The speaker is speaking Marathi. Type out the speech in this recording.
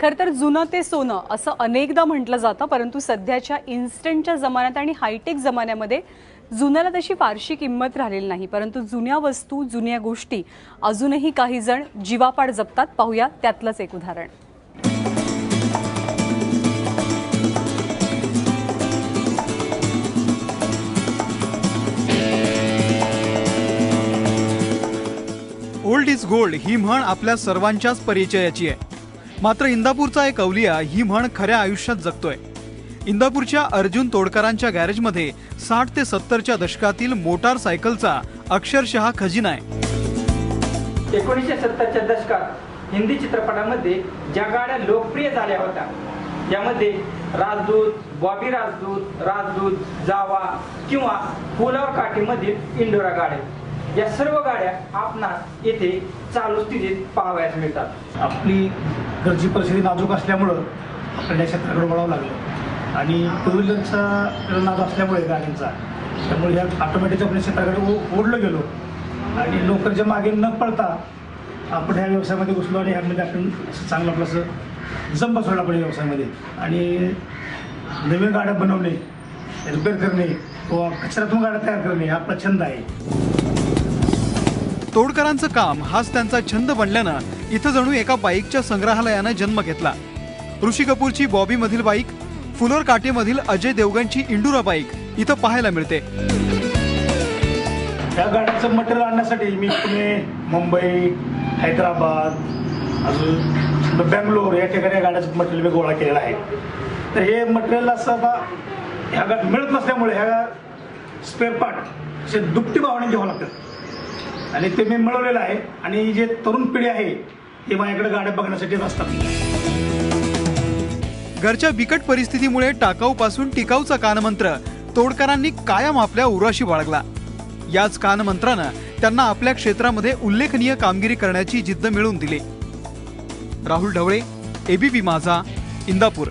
खरं तर जुनं ते सोनं असं अनेकदा म्हटलं जातं परंतु सध्याच्या इन्स्टंटच्या जमान्यात आणि हायटेक जमान्यामध्ये जुन्याला तशी फारशी किंमत राहिलेली नाही. परंतु जुन्या वस्तू जुन्या गोष्टी अजूनही काही जण जीवापाड जपतात. पाहूया त्यातलंच एक उदाहरण. ओल्ड इज गोल्ड ही म्हण आपल्या सर्वांच्याच परिचयाची आहे. मात्र इंदापूरचा एक अवलिया ही म्हण खऱ्या आयुष्यात जगतोय. इंदापूरच्या अर्जुन तोडकरांच्या गॅरेजमध्ये साठ ते सत्तरच्या दशकातील मोटार सायकलचा अक्षरशः खजिना आहे. एकोणीसशे सत्तरच्या दशकात हिंदी चित्रपटामध्ये ज्या गाड्या लोकप्रिय झाल्या होत्या यामध्ये राजदूत बॉबी राजदूत राजदूत जावा किंवा पुलावर काठीमधील इंडोरा गाड्या या सर्व गाड्या आपणास येथे चालू स्थितीत पाहावयास मिळतात. आपली घरची परिस्थिती नाजूक असल्यामुळं आपल्याला या क्षेत्राकडे वळावं लागलं. आणि टू व्हीलरचा नाद असल्यामुळे गाड्यांचा. त्यामुळे ह्या ऑटोमॅटिक आपल्या क्षेत्राकडे ओ- ओढलं गेलो. आणि नोकरीच्या मागे न पडता आपण ह्या व्यवसायामध्ये घुसलो आणि ह्यामध्ये आपण चांगलं आपलं असं जम बसवलं आपण व्यवसायामध्ये. आणि नवीन गाड्या बनवणे रिपेअर करणे किंवा कचऱ्यातून गाड्या तयार करणे हा आपला छंद आहे. तोडकरांचं काम हाच त्यांचा छंद बनल्यानं इथं जणू एका बाईकच्या संग्रहालयानं जन्म घेतला. ऋषी कपूरची बॉबी मधील बाईक फुलोर काटेमधील अजय देवगणची इंडुरा बाईक इथं पाहायला मिळते. या गाड्यांचं मटेरियल आणण्यासाठी मी पुणे मुंबई हैदराबाद अजून बेंगलोर या ठिकाणी या गाड्याचं मटेरियल मी गोळा केलेलं आहे. तर हे मटेरियल असं आता ह्या गाड्या मिळत नसल्यामुळे ह्या स्पेअर पार्ट असे दुपटी भावाने घ्यावं लागतात. आणि ते मी मिळवलेलं आहे. आणि जे तरुण पिढी आहे ते माझ्याकडे गाड्या बघण्यासाठी असतात. घरच्या बिकट परिस्थितीमुळे टाकाऊपासून टिकाऊचा कानमंत्र तोडकरांनी कायम आपल्या उराशी बाळगला. याच कानमंत्रानं त्यांना आपल्या क्षेत्रामध्ये उल्लेखनीय कामगिरी करण्याची जिद्द मिळवून दिली. राहुल ढवळे एबीपी माझा इंदापूर.